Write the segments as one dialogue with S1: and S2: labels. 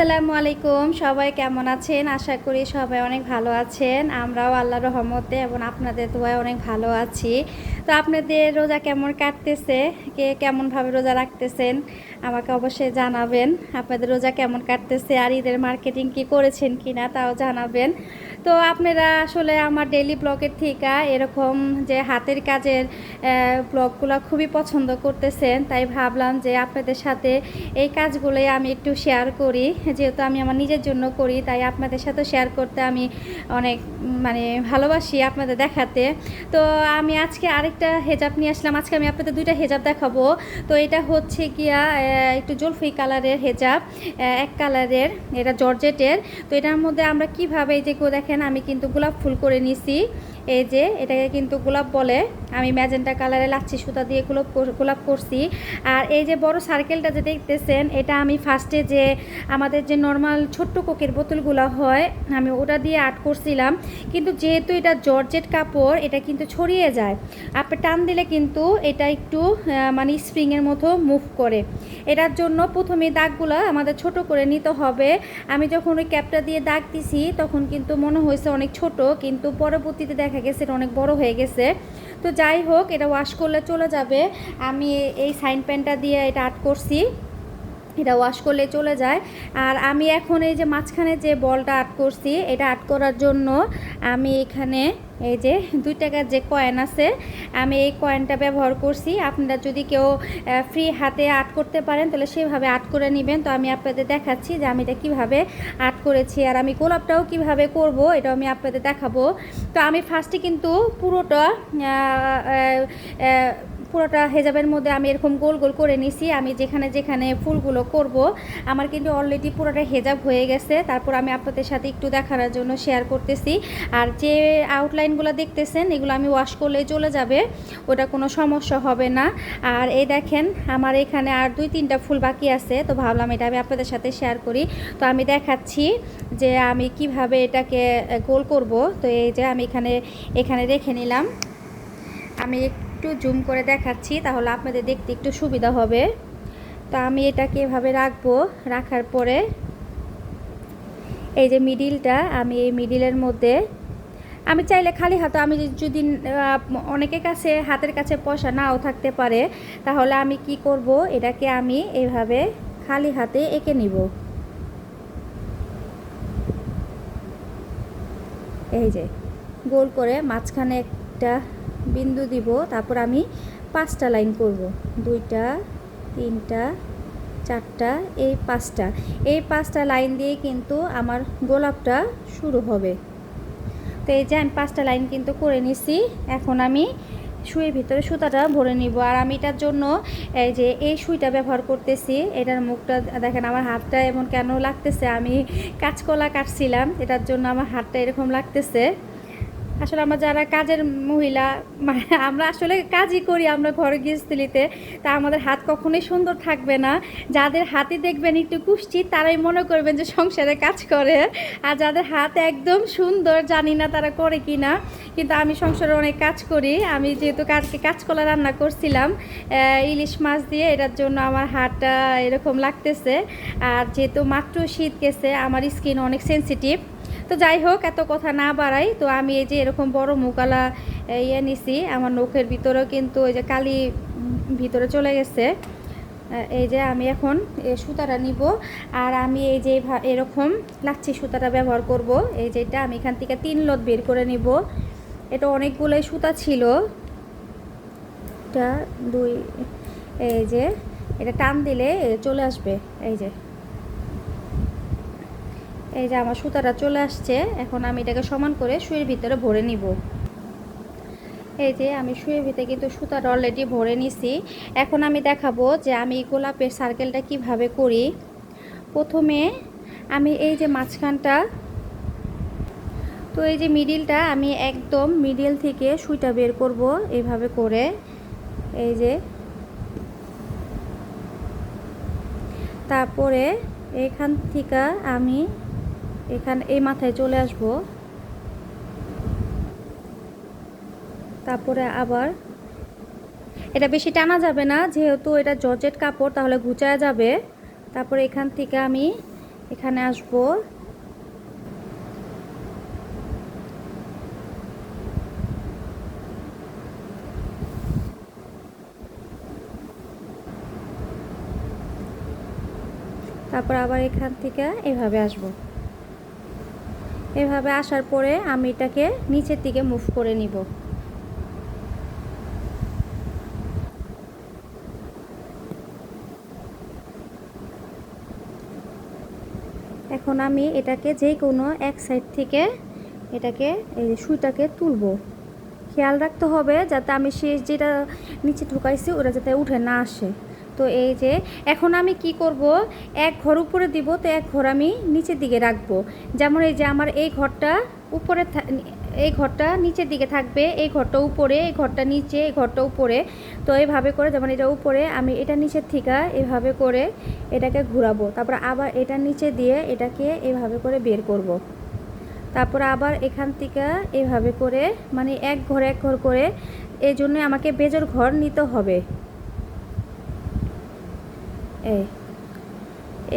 S1: আসসালামু আলাইকুম। সবাই কেমন আছেন? আশা করি সবাই অনেক ভালো আছেন। আমরাও আল্লাহর রহমতে এবং আপনাদের দোয়ায় অনেক ভালো আছি। তো আপনাদের রোজা কেমন কাটতেছে? কে কেমনভাবে রোজা রাখতেছেন? আমাকে অবশ্যই জানাবেন, আপনাদের রোজা কেমন কাটতেছে আর ঈদের মার্কেটিং কি করেছেন কি না তাও জানাবেন। তো আপনারা আসলে আমার ডেইলি ব্লগের থেকে এরকম যে হাতের কাজের ব্লগগুলো খুবই পছন্দ করতেছেন, তাই ভাবলাম যে আপনাদের সাথে এই কাজগুলোই আমি একটু শেয়ার করি। যেহেতু আমি আমার নিজের জন্য করি, তাই আপনাদের সাথে শেয়ার করতে আমি অনেক মানে ভালোবাসি আপনাদের দেখাতে। তো আমি আজকে আরেকটা হেজাব নিয়ে আসলাম। আজকে আমি আপনাদের দুইটা হেজাব দেখাবো। তো এটা হচ্ছে গিয়া একটু জলফি কালারের হেজাব এক কালারের, এটা জর্জেটের। তো এটার মধ্যে আমরা কীভাবে এই যে দেখেন, আমি কিন্তু গোলাপ ফুল করে নিছি। এই যে, এটাকে কিন্তু গোলাপ বলে। আমি ম্যাজেন্টা কালারে লাচ্ছি সুতা দিয়ে গোলাপ গোলাপ করছি। আর এই যে বড় সার্কেলটা যে দেখতেছেন, এটা আমি ফার্স্টে যে আমাদের যে নর্মাল ছোট্ট কোকের বোতলগুলো হয়, আমি ওটা দিয়ে আর্ট করছিলাম। কিন্তু যেহেতু এটা জর্জেট কাপড়, এটা কিন্তু ছড়িয়ে যায়। আপনি টান দিলে কিন্তু এটা একটু মানে স্প্রিংয়ের মতো মুভ করে। এটার জন্য প্রথমে দাগগুলো আমাদের ছোট করে নিতে হবে। আমি যখন ওই ক্যাপটা দিয়ে দাগ দিছি, তখন কিন্তু মনে হয়েছে অনেক ছোট, কিন্তু পরবর্তীতে দেখা গেছে এটা অনেক বড় হয়ে গেছে। তো যাই হোক, এটা ওয়াশ করলে চলে যাবে। আমি এই সাইন প্যানটা দিয়ে এটা আর্ট করছি। এটা ওয়াশ করলে চলে যায়। আর আমি এখন এই যে মাঝখানে যে বলটা আর্ট করছি, এটা আর্ট করার জন্য আমি এখানে এই যে দুই টাকার যে কয়েন আছে, আমি এই কয়েনটা ব্যবহার করছি। আপনারা যদি কেউ ফ্রি হাতে আর্ট করতে পারেন, তাহলে সেভাবে আর্ট করে নেবেন। তো আমি আপনাদের দেখাচ্ছি যে আমি এটা কীভাবে আর্ট করেছি আর আমি গোলাপটাও কীভাবে করব এটা আমি আপনাদের দেখাবো। তো আমি ফার্স্টে কিন্তু পুরোটা পুরোটা হেজাবের মধ্যে আমি এরকম গোল গোল করে নিছি। আমি যেখানে যেখানে ফুলগুলো করব, আমার কিন্তু অলরেডি পুরোটা হেজাব হয়ে গেছে। তারপর আমি আপনাদের সাথে একটু দেখানোর জন্য শেয়ার করতেছি। আর যে আউটলাইনগুলো দেখতেছেন, এগুলো আমি ওয়াশ করলে চলে যাবে। ওটা কোনো সমস্যা হবে না। আর এই দেখেন, আমার এখানে আর দুই তিনটা ফুল বাকি আছে। তো ভাবলাম এটা আমি আপনাদের সাথে শেয়ার করি। তো আমি দেখাচ্ছি যে আমি কীভাবে এটাকে গোল করব। তো এই যে আমি এখানে এখানে রেখে নিলাম। আমি একটু জুম করে দেখাচ্ছি, তাহলে আপনাদের দেখতে একটু সুবিধা হবে। তো আমি এটাকে এভাবে রাখব, রাখার পরে এই যে মিডিলটা আমি এই মিডিলের মধ্যে, আমি চাইলে খালি হাতে, আমি যদি অনেকের কাছে হাতের কাছে পয়সা নাও থাকতে পারে, তাহলে আমি কি করব? এটাকে আমি এভাবে খালি হাতে এঁকে নিব। এই যে, গোল করে মাঝখানে একটা বিন্দু দিব, তারপর আমি পাঁচটা লাইন করব। দুইটা, তিনটা, চারটা, এই পাঁচটা। এই পাঁচটা লাইন দিয়ে কিন্তু আমার গোলাপটা শুরু হবে। তো এই যে আমি পাঁচটা লাইন কিন্তু করে নিছি, এখন আমি সুইয়ের ভিতরে সুতাটা ভরে নিব। আর আমি এটার জন্য এই যে এই সুইটা ব্যবহার করতেছি, এটার মুখটা দেখেন আমার হাতটা এমন কেন লাগতেছে, আমি কাঁচকলা কাটছিলাম, এটার জন্য আমার হাতটা এরকম লাগতেছে। আসলে আমরা যারা কাজের মহিলা মানে আমরা আসলে কাজই করি আমরা ঘরে গৃহস্থলিতে, তা আমাদের হাত কখনোই সুন্দর থাকবে না। যাদের হাতে দেখবেন একটু কুষ্টি তারাই মনে করবেন যে সংসারে কাজ করে। আর যাদের হাত একদম সুন্দর, জানি না তারা করে কি না কিন্তু আমি সংসারে অনেক কাজ করি। আমি যেহেতু কাজকে কাঁচকলা রান্না করছিলাম ইলিশ মাছ দিয়ে, এটার জন্য আমার হাতটা এরকম লাগতেছে। আর যেহেতু মাত্র শীত গেছে, আমার স্কিন অনেক সেনসিটিভ তো যাই হোক, এত কথা না বাড়াই। তো আমি এই যে এরকম বড় মুকালা ইয়ে নিছি, আমার নখের ভিতরেও কিন্তু ওই যে কালি ভিতরে চলে গেছে। এই যে আমি এখন সুতাটা নিব, আর আমি এই যে এরকম লাচ্ছি সুতাটা ব্যবহার করব। এই যেটা আমি এখান থেকে তিন লোদ বের করে নিব। এটা অনেকগুলোই সুতা ছিল। এটা দুই, এই যে, এটা টান দিলে চলে আসবে। এই যে এই যে আমার সুতাটা চলে আসছে, এখন আমি এটাকে সমান করে শুয়ের ভিতরে ভরে নিব। এই যে আমি শুয়ের ভিতরে কিন্তু সুতাটা অলরেডি ভরে নিছি। এখন আমি দেখাবো যে আমি গোলাপের সার্কেলটা কীভাবে করি। প্রথমে আমি এই যে মাঝখানটা, তো এই যে মিডিলটা আমি একদম মিডিল থেকে সুইটা বের করব এইভাবে করে। এই যে তারপরে এখান থেকে আমি এখানে, এই মাথায় চলে আসব। তারপরে আবার, এটা বেশি টানা যাবে না, যেহেতু এটা জর্জেট কাপড়, তাহলে ঘুচায়া যাবে। তারপরে এখান থেকে আমি এখানে আসব। তারপর আবার এখান থেকে এভাবে আসব। এভাবে আসার পরে আমি এটাকে নিচের দিকে মুভ করে নিব। এখন আমি এটাকে যে কোনো এক সাইড থেকে এটাকে, এই সুইটাকে তুলবো। খেয়াল রাখতে হবে যাতে আমি শেষ যেটা নিচে ঢুকাইছি, ওটা যাতে উঠে না আসে। তো এই যে, এখন আমি কি করব? এক ঘর উপরে দিব, তো এক ঘর আমি নিচের দিকে রাখব। যেমন এই যে আমার এই ঘরটা উপরে এই ঘরটা নিচের দিকে থাকবে, এই ঘরটা উপরে, এই ঘরটা নিচে, এই ঘরটা উপরে। তো এইভাবে করে যেমন এটা উপরে, আমি এটা নিচের থেকে, এভাবে করে এটাকে ঘোরাবো। তারপর আবার এটা নিচে দিয়ে এটাকে এভাবে করে বের করব। তারপর আবার এখান থেকে এভাবে করে মানে এক ঘর এক ঘর করে এই জন্য আমাকে বেজর ঘর নিতে হবে। এই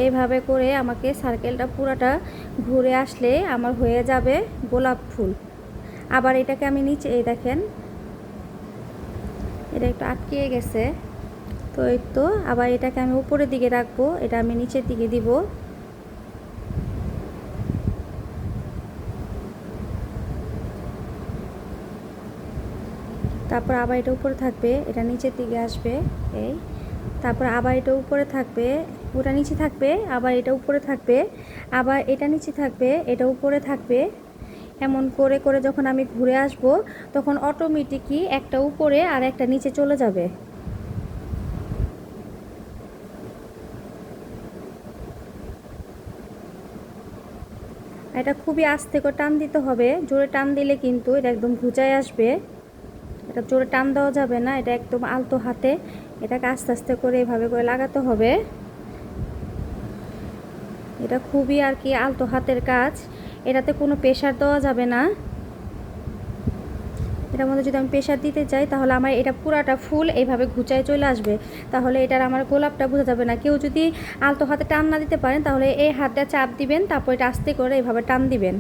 S1: এইভাবে করে আমাকে সার্কেলটা পুরাটা ঘুরে আসলে আমার হয়ে যাবে গোলাপ ফুল। আবার এটাকে আমি নিচে, এই দেখেন, এটা একটু আটকিয়ে গেছে। তো এই তো, আবার এটাকে আমি উপরের দিকে রাখব, এটা আমি নিচের দিকে দিব। তারপর আবার এটা উপরে থাকবে, এটা নিচের দিকে আসবে, এই। তারপর আবার এটা উপরে থাকবে, ওটা নিচে থাকবে, আবার এটা উপরে থাকবে, আবার এটা নিচে থাকবে, এটা উপরে থাকবে। এমন করে করে যখন আমি ঘুরে আসব, তখন অটোমেটিকই একটা উপরে আর একটা নিচে চলে যাবে। এটা খুবই আস্তে করে টান দিতে হবে। জোরে টান দিলে কিন্তু এটা একদম ঘুচায় আসবে। এটা জোরে টান দেওয়া যাবে না, এটা একদম আলতো হাতে। এটাকে আস্তে আস্তে করে এভাবে করে লাগাতে হবে। এটা খুবই আর কি আলতো হাতের কাজ। এটাতে কোনো প্রেশার দেওয়া যাবে না। এটার মধ্যে যদি আমি প্রেশার দিতে চাই, তাহলে আমার এটা পুরাটা ফুল এইভাবে ঘুচায় চলে আসবে। তাহলে এটার আমার গোলাপটা বোঝা যাবে না। কেউ যদি আলতো হাতে টান না দিতে পারেন, তাহলে এই হাতটা চাপ দিবেন, তারপর এটা আস্তে করে এইভাবে টান দিবেন।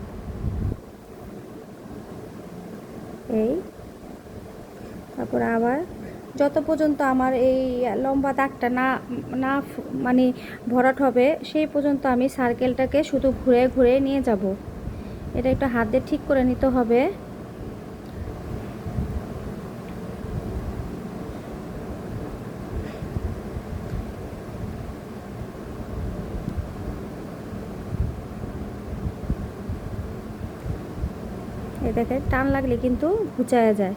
S1: এই। তারপর আবার যত পর্যন্ত আমার এই লম্বা দাগটা না না মানে ভরাট হবে, সেই পর্যন্ত আমি সার্কেলটাকে শুধু ঘুরে ঘুরে নিয়ে যাব। এটা একটু হাত দিয়ে ঠিক করে নিতে হবে। এ দেখে টান লাগলে কিন্তু ঘুচায়া যায়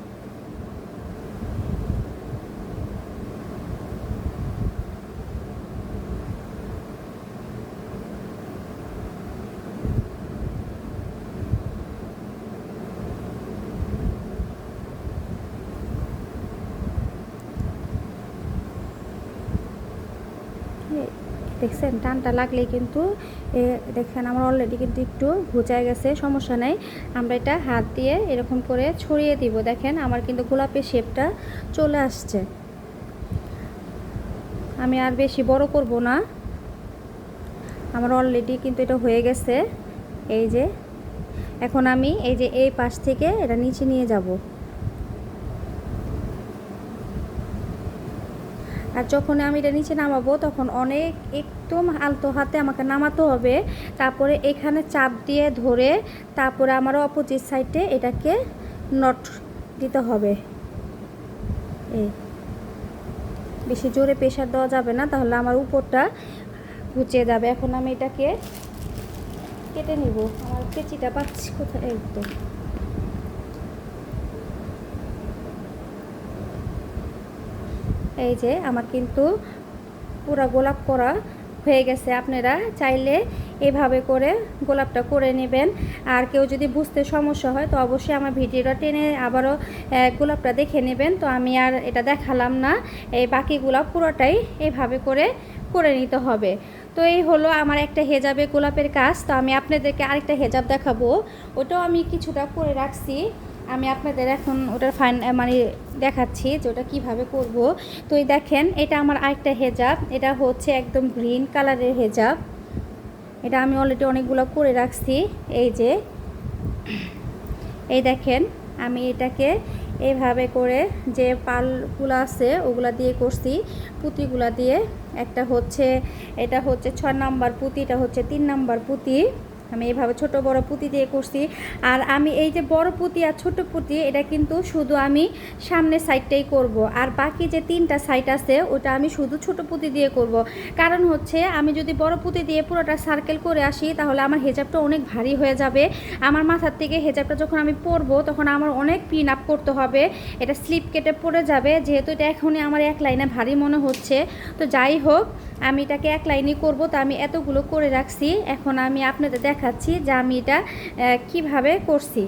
S1: এই দেখছেন, টানটা লাগলেই কিন্তু দেখেন আমার অলরেডি কিন্তু একটু ঘুচায় গেছে, সমস্যা নেই। আমরা এটা হাত দিয়ে এরকম করে ছড়িয়ে দিব। দেখেন আমার কিন্তু গোলাপের শেপটা চলে আসছে। আমি আর বেশি বড় করব না। আমার অলরেডি কিন্তু এটা হয়ে গেছে। এই যে, এখন আমি এই যে এই পাশ থেকে এটা নিচে নিয়ে যাব। আর যখন আমি এটা নিচে নামাবো, তখন অনেক একদম আলতো হাতে আমাকে নামাতে হবে। তারপরে এখানে চাপ দিয়ে ধরে তারপরে আমার অপোজিট সাইডে এটাকে নট দিতে হবে। এই। বেশি জোরে প্রেশার দেওয়া যাবে না, তাহলে আমার উপরটা ঘুচিয়ে যাবে। এখন আমি এটাকে কেটে নিব। আমার কেচিটা পাচ্ছি কোথায়? একদম এই যে, আমার কিন্তু পুরা গোলাপ করা হয়ে গেছে আপনারা চাইলে এভাবে করে গোলাপটা করে নেবেন। আর কেউ যদি বুঝতে সমস্যা হয়, তো অবশ্যই আমার ভিডিওটা টেনে আবারও গোলাপটা দেখে নেবেন। তো আমি আর এটা দেখালাম না, এই বাকি গোলাপ পুরোটাই এভাবে করে করে নিতে হবে। তো এই হলো আমার একটা হেজাবে গোলাপের কাজ। তো আমি আপনাদেরকে আরেকটা হেজাব দেখাবো। ওটাও আমি কিছুটা করে রাখছি। আমি আপনাদের এখন ওটার ফাইন মানে দেখাচ্ছি যে ওটা কীভাবে করব। তো এই দেখেন, এটা আমার আরেকটা হেজাব, এটা হচ্ছে একদম গ্রিন কালারের হেজাব। এটা আমি অলরেডি অনেকগুলো করে রাখছি, এই যে। এই দেখেন, আমি এটাকে এইভাবে করে যে পালগুলো আছে, ওগুলা দিয়ে করছি। পুঁতিগুলা দিয়ে, একটা হচ্ছে, এটা হচ্ছে ছয় নাম্বার পুঁতি, এটা হচ্ছে তিন নাম্বার পুঁতি। আমি এইভাবে ছোট বড় পুঁতি দিয়ে করছি। আর আমি এই যে বড় পুঁতি আর ছোট পুঁতি, এটা কিন্তু শুধু আমি সামনের সাইডটাই করব। আর বাকি যে তিনটা সাইড আছে, ওটা আমি শুধু ছোট পুঁতি দিয়ে করব। কারণ হচ্ছে, আমি যদি বড় পুঁতি দিয়ে পুরোটা সার্কেল করে আসি, তাহলে আমার হেজাবটা অনেক ভারী হয়ে যাবে। আমার মাথার থেকে হেজাবটা যখন আমি পরবো, তখন আমার অনেক পিন আপ করতে হবে। এটা স্লিপ কেটে পড়ে যাবে, যেহেতু এটা এখনই আমার এক লাইনে ভারী মনে হচ্ছে। তো যাই হোক আমি এটাকে এক লাইনই করব, তো আমি এতগুলো করে রাখছি। এখন আমি আপনাদের দেখাচ্ছি যে আমি এটা কীভাবে করছি।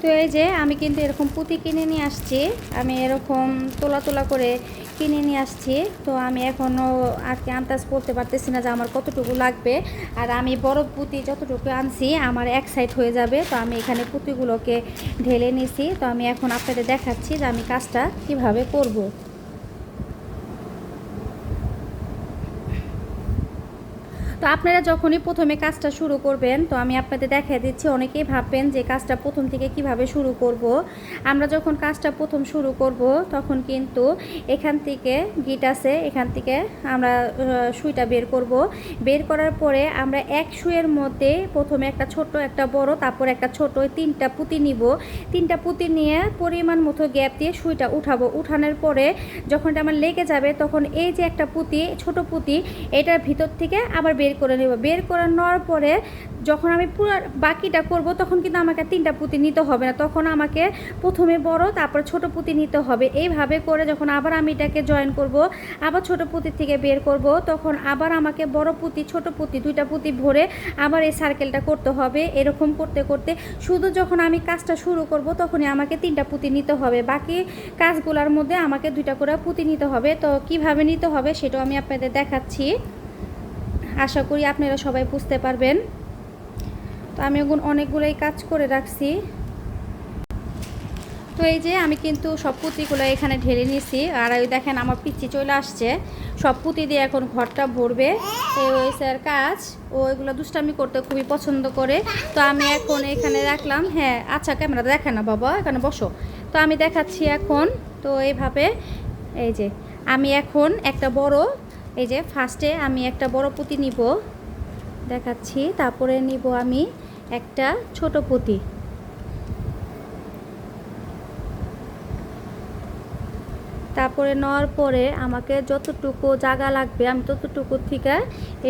S1: তো এই যে আমি কিন্তু এরকম পুঁতি কিনে নিয়ে আসছি। আমি এরকম তোলা তোলা করে কিনে নিয়ে আসছি। তো আমি এখনও আর কি আন্দাজ করতে পারতেছি না যে আমার কতটুকু লাগবে। আর আমি বড় পুঁতি যতটুকু আনছি, আমার এক সাইড হয়ে যাবে। তো আমি এখানে পুঁতিগুলোকে ঢেলে নিছি। তো আমি এখন আপনাদের দেখাচ্ছি যে আমি কাজটা কীভাবে করব। তো আপনারা যখনই প্রথমে কাজটা শুরু করবেন, তো আমি আপনাদের দেখিয়ে দিচ্ছি, অনেকেই ভাববেন যে কাজটা প্রথম থেকে কীভাবে শুরু করব। আমরা যখন কাজটা প্রথম শুরু করব, তখন কিন্তু এখান থেকে গিট আছে, এখান থেকে আমরা সুইটা বের করব। বের করার পরে আমরা এক সুয়ের মধ্যে প্রথমে একটা ছোট একটা বড়, তারপর একটা ছোট তিনটা পুঁতি নিব। তিনটা পুঁতি নিয়ে পরিমাণ মতো গ্যাপ দিয়ে সুইটা উঠাবো। উঠানোর পরে যখন এটা আমার লেগে যাবে, তখন এই যে একটা পুঁতি, ছোট পুঁতি, এটার ভিতর থেকে আবার বের করে নেব। বের করে নেওয়ার পরে যখন আমি পুরো বাকিটা করব, তখন কিন্তু আমাকে তিনটা পুঁতি নিতে হবে না। তখন আমাকে প্রথমে বড়, তারপর ছোট পুঁতি নিতে হবে। এইভাবে করে যখন আবার আমি এটাকে জয়েন করব, আবার ছোট পুঁতির থেকে বের করব, তখন আবার আমাকে বড় পুঁতি, ছোট পুঁতি, দুইটা পুঁতি ভরে আবার এই সার্কেলটা করতে হবে। এরকম করতে করতে শুধু যখন আমি কাজটা শুরু করব, তখনই আমাকে তিনটা পুঁতি নিতে হবে। বাকি কাজগুলোর মধ্যে আমাকে দুইটা করে পুঁতি নিতে হবে। তো কীভাবে নিতে হবে সেটাও আমি আপনাদের দেখাচ্ছি। আশা করি আপনারা সবাই বুঝতে পারবেন। তো আমি এখন অনেকগুলোই কাজ করে রাখছি। তো এই যে আমি কিন্তু সব পুঁতিগুলো এখানে ঢেলে নিয়েছি। আর ওই দেখেন আমার পিচ্ছি চলে আসছে। সব পুঁতি দিয়ে এখন ঘরটা ভরবে। এই ওই স্যার কাজ। ও এগুলো দুষ্টামি করতে খুবই পছন্দ করে। তো আমি এখন এখানে রাখলাম। হ্যাঁ আচ্ছা ক্যামেরা দেখে না বাবা, এখানে বসো। তো আমি দেখাচ্ছি এখন। তো এইভাবে, এই যে আমি এখন একটা বড় এই যে ফার্স্টে আমি একটা বড় পুঁতি নিব, দেখাচ্ছি। তারপরে নিব আমি একটা ছোট পুঁতি। তারপরে নেওয়ার পরে আমাকে যতটুকু জায়গা লাগবে, আমি ততটুকু থেকে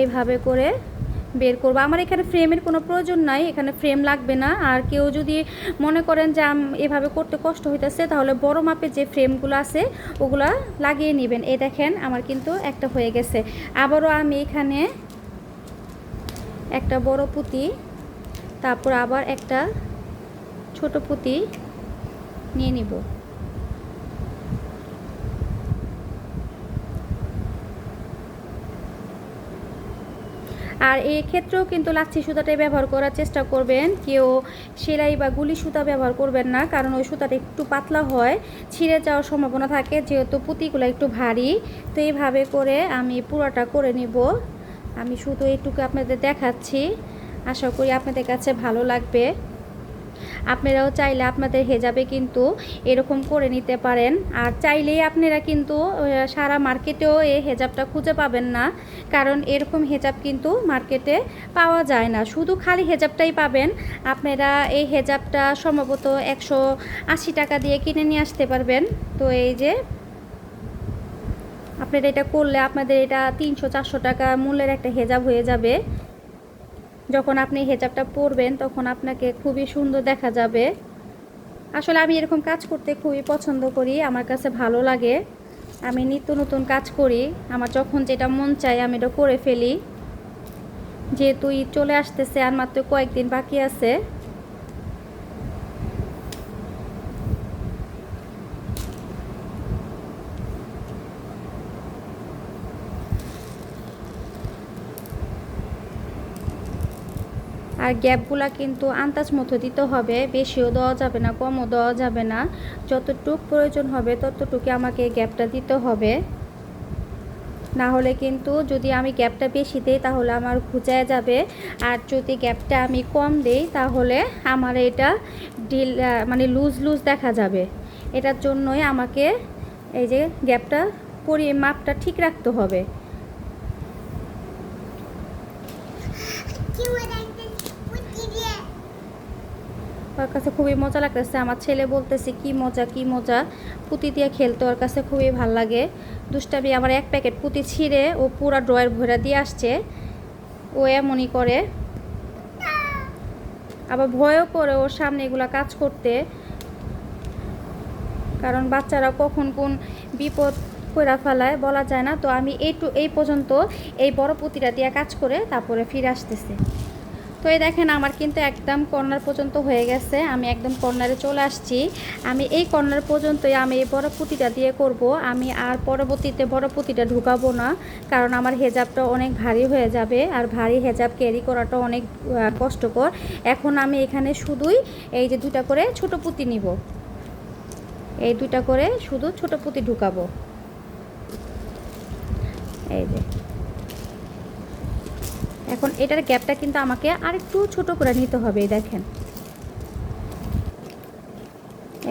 S1: এইভাবে করে বের করব। আমার এখানে ফ্রেমের কোনো প্রয়োজন নাই, এখানে ফ্রেম লাগবে না। আর কেউ যদি মনে করেন যে এভাবে করতে কষ্ট হইতেছে, তাহলে বড় মাপের যে ফ্রেমগুলো আছে, ওগুলা লাগিয়ে নেবেন। এই দেখেন, আমার কিন্তু একটা হয়ে গেছে। আবারও আমি এখানে একটা বড় পুঁতি, তারপর আবার একটা ছোট পুঁতি নিয়ে নিব। আর এই ক্ষেত্রেও কিন্তু লাচ্ছি সুতাটাই ব্যবহার করার চেষ্টা করবেন। কেউ সেলাই বা গুলি সুতা ব্যবহার করবেন না, কারণ ওই সুতাটা একটু পাতলা হয়, ছিঁড়ে যাওয়ার সম্ভাবনা থাকে, যেহেতু পুঁতিগুলো একটু ভারী। তো এইভাবে করে আমি পুরোটা করে নিব। আমি শুধু এইটুকু আপনাদের দেখাচ্ছি। আশা করি আপনাদের কাছে ভালো লাগবে। আপনারাও চাইলে আপনাদের হেজাবে কিন্তু এরকম করে নিতে পারেন। আর চাইলেই আপনারা কিন্তু সারা মার্কেটেও এই হেজাবটা খুঁজে পাবেন না। কারণ এরকম হেজাব কিন্তু মার্কেটে পাওয়া যায় না। শুধু খালি হেজাবটাই পাবেন। আপনারা এই হেজাবটা সম্ভবত একশো আশি টাকা দিয়ে কিনে নিয়ে আসতে পারবেন। তো এই যে, আপনারা এটা করলে আপনাদের এটা তিনশো চারশো টাকা মূল্যের একটা হেজাব হয়ে যাবে। যখন আপনি হেজাবটা পরবেন, তখন আপনাকে খুবই সুন্দর দেখা যাবে। আসলে আমি এরকম কাজ করতে খুবই পছন্দ করি, আমার কাছে ভালো লাগে। আমি নিত্য নতুন কাজ করি, আমার যখন যেটা মন চায় আমি এটা করে ফেলি। যেহেতু ঈদ চলে আসতেছে আর মাত্র কয়েকদিন বাকি আছে আর গ্যাপগুলা কিন্তু আন্দাজ মতো দিতে হবে, বেশিও দেওয়া যাবে না, কমও দেওয়া যাবে না। যতটুক প্রয়োজন হবে ততটুকু আমাকে গ্যাপটা দিতে হবে। না হলে কিন্তু যদি আমি গ্যাপটা বেশি দিই তাহলে আমার খুঁজায় যাবে। আর যদি গ্যাপটা আমি কম দিই তাহলে আমার এটা ডিল মানে লুজ লুজ দেখা যাবে। এটার জন্যই আমাকে এই যে গ্যাপটা পরি, মাপটা ঠিক রাখতে হবে। ওর কাছে খুবই মজা লাগতেছে। আমার ছেলে বলতেছে, কি মজা কি মজা। পুঁতি দিয়ে খেলতে ওর কাছে খুবই ভালো লাগে। দুষ্টামি, আমার এক প্যাকেট পুঁতি ছিঁড়ে ও পুরা ড্রয়ের ভরা দিয়ে আসছে। ও এমনই করে। আবার ভয়ও করে ওর সামনে এগুলা কাজ করতে। কারণ বাচ্চারা কখন কোন বিপদ করে ফেলায়, বলা যায় না। তো আমি এইটু এই পর্যন্ত এই বড় পুঁতিটা দিয়ে কাজ করে তারপরে ফিরে আসতেছি। তো এই দেখেন, আমার কিন্তু একদম কর্নার পর্যন্ত হয়ে গেছে। আমি একদম কর্নারে চলে আসছি। আমি এই কর্নার পর্যন্তই আমি এই বড় পুঁতিটা দিয়ে করব। আমি আর পরবর্তীতে বড় পুঁতিটা ঢুকাবো না, কারণ আমার হেজাবটা অনেক ভারী হয়ে যাবে আর ভারী হেজাব ক্যারি করাটা অনেক কষ্টকর। এখন আমি এখানে শুধুই এই যে দুটা করে ছোট পুঁতি নিব। এই দুটা করে শুধু ছোট পুঁতি ঢুকাবো। এই যে। এখন এটার গ্যাপটা কিন্তু আমাকে আরেকটু ছোট করে নিতে হবে দেখেন।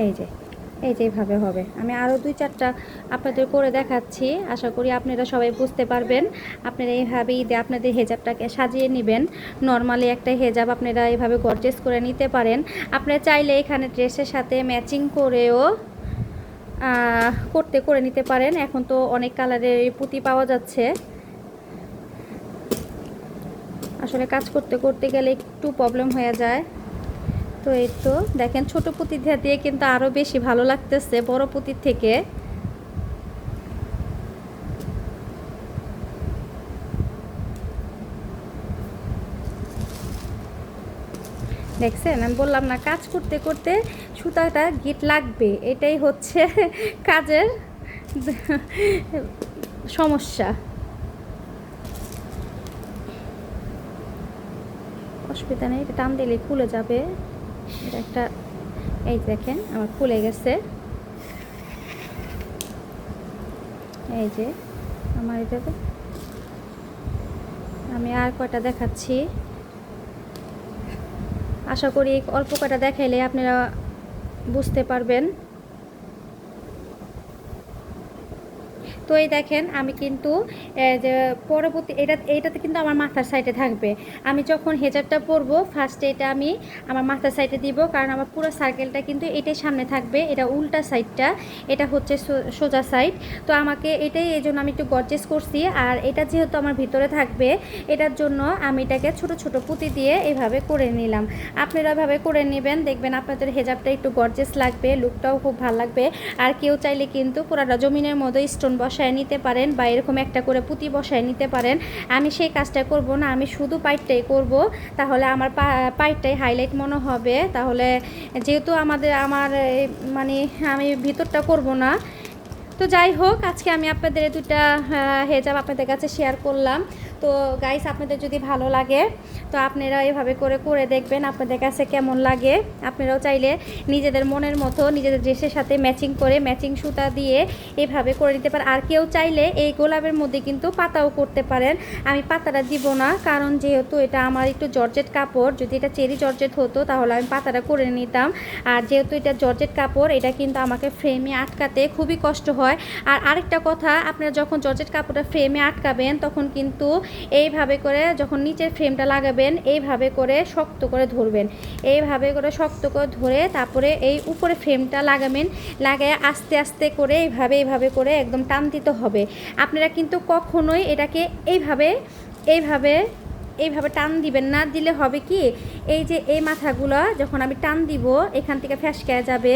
S1: এই যে এই যে এইভাবে হবে। আমি আরও দুই চারটা আপনাদের করে দেখাচ্ছি। আশা করি আপনারা সবাই বুঝতে পারবেন। আপনারা এইভাবেই আপনাদের হেজাবটাকে সাজিয়ে নেবেন। নর্মালি একটা হেজাব আপনারা এইভাবে গর্জেস করে নিতে পারেন। আপনারা চাইলে এখানে ড্রেসের সাথে ম্যাচিং করেও করতে, করে নিতে পারেন। এখন তো অনেক কালারের পুঁতি পাওয়া যাচ্ছে। আসলে কাজ করতে করতে গেলে একটু প্রবলেম হয়ে যায়। তো এই তো, দেখেন ছোট পুঁতি দিয়ে কিন্তু আরও বেশি ভালো লাগতেছে, বড় পুঁতির থেকে। দেখছেন? আমি বললাম না, কাজ করতে করতে সুতাটা গিট লাগবে, এটাই হচ্ছে কাজের সমস্যা। অসুবিধা নেই, এটা টান দিলে খুলে যাবে। এটা একটা, এই দেখেন, আমার খুলে গেছে। এই যে, আমার এটাতে আমি আর কয়টা দেখাচ্ছি? আশা করি অল্প কয়টা দেখাইলে আপনারা বুঝতে পারবেন। তো এই দেখেন, আমি কিন্তু যে পরবর্তী, এটা এইটাতে কিন্তু আমার মাথার সাইডে থাকবে। আমি যখন হেজারটা পরব ফার্স্টে এটা আমি আমার মাথার সাইডে দিব, কারণ আমার পুরো সার্কেলটা কিন্তু এটাই সামনে থাকবে, এটা উল্টা সাইডটা এটা হচ্ছে সোজা সাইড তো আমাকে এটাই এই জন্য আমি একটু গর্জেস করছি, আর এটা যেহেতু আমার ভিতরে থাকবে, এটার জন্য আমি এটাকে ছোট ছোট পুঁতি দিয়ে এইভাবে করে নিলাম। আপনারা এভাবে করে নেবেন, দেখবেন আপনাদের হেজাবটা একটু গর্জেস লাগবে লুকটাও খুব ভালো লাগবে, আর কেউ চাইলে কিন্তু পুরাটা জমিনের মধ্যে স্টোন বসায় নিতে পারেন বা এরকম একটা করে পুঁতি বসায় নিতে পারেন। আমি সেই কাজটা করব না, আমি শুধু পাইটটাই করব। তাহলে আমার পাইটটাই হাইলাইট মনে হবে। তাহলে যেহেতু আমাদের, আমার মানে আমি ভিতরটা করব না। তো যাই হোক, আজকে আমি আপনাদের দুটা হেজাব আপনাদের কাছে শেয়ার করলাম। তো গাইস আপনাদের যদি ভালো লাগে, তো আপনারা এভাবে করে করে দেখবেন আপনাদের কাছে কেমন লাগে। আপনারাও চাইলে নিজেদের মনের মতো, নিজেদের ড্রেসের সাথে ম্যাচিং করে ম্যাচিং সুতা দিয়ে এভাবে করে নিতে পারেন। আর কেউ চাইলে এই গোলাপের মধ্যে কিন্তু পাতাও করতে পারেন। আমি পাতাটা দিব না, কারণ যেহেতু এটা আমার একটু জর্জেট কাপড়, যদি এটা চেরি জর্জেট হতো, তাহলে আমি পাতাটা করে নিতাম। আর যেহেতু এটা জর্জেট কাপড়, এটা কিন্তু আমাকে ফ্রেমে আটকাতে খুবই কষ্ট হয়। আর আরেকটা কথা, আপনারা যখন জর্জেট কাপড়টা ফ্রেমে আটকাবেন, তখন কিন্তু এইভাবে করে যখন নিচের ফ্রেমটা লাগাবেন, এইভাবে করে শক্ত করে ধরবেন। এইভাবে করে শক্ত করে ধরে তারপরে এই উপরে ফ্রেমটা লাগাবেন, লাগায় আস্তে আস্তে করে এইভাবে এইভাবে করে একদম টান দিতে হবে। আপনারা কিন্তু কখনোই এটাকে এইভাবে এইভাবে এইভাবে টান দিবেন না। দিলে হবে কি, এই যে এই মাথাগুলো যখন আমি টান দিব, এখান থেকে ফ্যাসকা যাবে,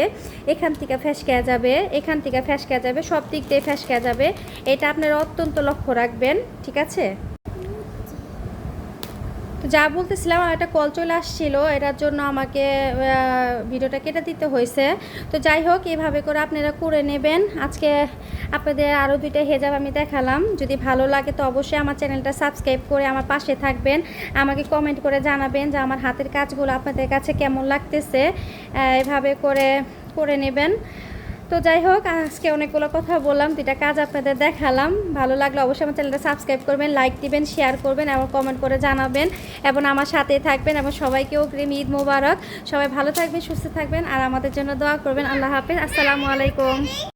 S1: এখান থেকে ফ্যাসকা যাবে, এখান থেকে ফ্যাসকা যাবে, সব দিক দিয়ে ফ্যাসকা যাবে। এটা আপনারা অত্যন্ত লক্ষ্য রাখবেন, ঠিক আছে? যা বলতেছিলাম আমার একটা কল চলে আসছিল, এটার জন্য আমাকে ভিডিওটা কেটে দিতে হয়েছে। তো যাই হোক, এভাবে করে আপনারা করে নেবেন। আজকে আপনাদের আরও দুইটা হেজাব আমি দেখালাম। যদি ভালো লাগে তো অবশ্যই আমার চ্যানেলটা সাবস্ক্রাইব করে আমার পাশে থাকবেন। আমাকে কমেন্ট করে জানাবেন যে আমার হাতের কাজগুলো আপনাদের কাছে কেমন লাগতেছে। এভাবে করে করে নেবেন। তো যাই হোক, আজকে অনেকগুলো কথা বললাম, দুইটা কাজ আপনাদের দেখালাম। ভালো লাগলে অবশ্যই আমার চ্যানেলটা সাবস্ক্রাইব করবেন, লাইক দিবেন শেয়ার করবেন এবং কমেন্ট করে জানাবেন। এবং আমার সাথে থাকবেন এবং সবাইকে অগ্রিম ঈদ মোবারক। সবাই ভালো থাকবেন, সুস্থ থাকবেন, আর আমাদের জন্য দোয়া করবেন। আল্লাহ হাফিজ, আসসালামু আলাইকুম।